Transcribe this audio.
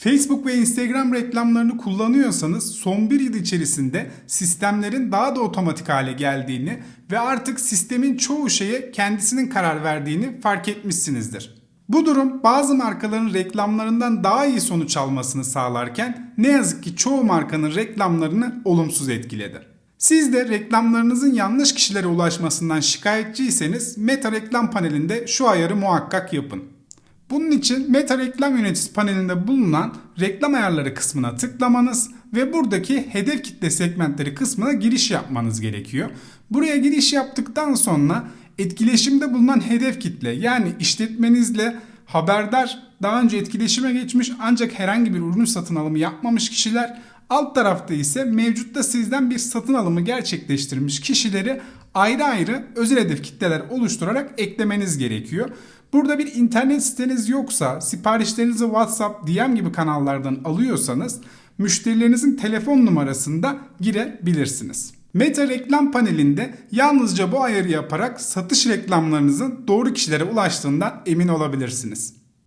Facebook ve Instagram reklamlarını kullanıyorsanız son bir yıl içerisinde sistemlerin daha da otomatik hale geldiğini ve artık sistemin çoğu şeye kendisinin karar verdiğini fark etmişsinizdir. Bu durum bazı markaların reklamlarından daha iyi sonuç almasını sağlarken ne yazık ki çoğu markanın reklamlarını olumsuz etkiledi. Siz de reklamlarınızın yanlış kişilere ulaşmasından şikayetçiyseniz Meta reklam panelinde şu ayarı muhakkak yapın. Bunun için Meta reklam yöneticisi panelinde bulunan reklam ayarları kısmına tıklamanız ve buradaki hedef kitle segmentleri kısmına giriş yapmanız gerekiyor. Buraya giriş yaptıktan sonra etkileşimde bulunan hedef kitle yani işletmenizle haberdar daha önce etkileşime geçmiş ancak herhangi bir ürün satın alımı yapmamış kişiler alt tarafta ise mevcutta sizden bir satın alımı gerçekleştirmiş kişileri ayrı ayrı özel hedef kitleler oluşturarak eklemeniz gerekiyor. Burada bir internet siteniz yoksa siparişlerinizi WhatsApp, DM gibi kanallardan alıyorsanız müşterilerinizin telefon numarasında girebilirsiniz. Meta reklam panelinde yalnızca bu ayarı yaparak satış reklamlarınızın doğru kişilere ulaştığından emin olabilirsiniz.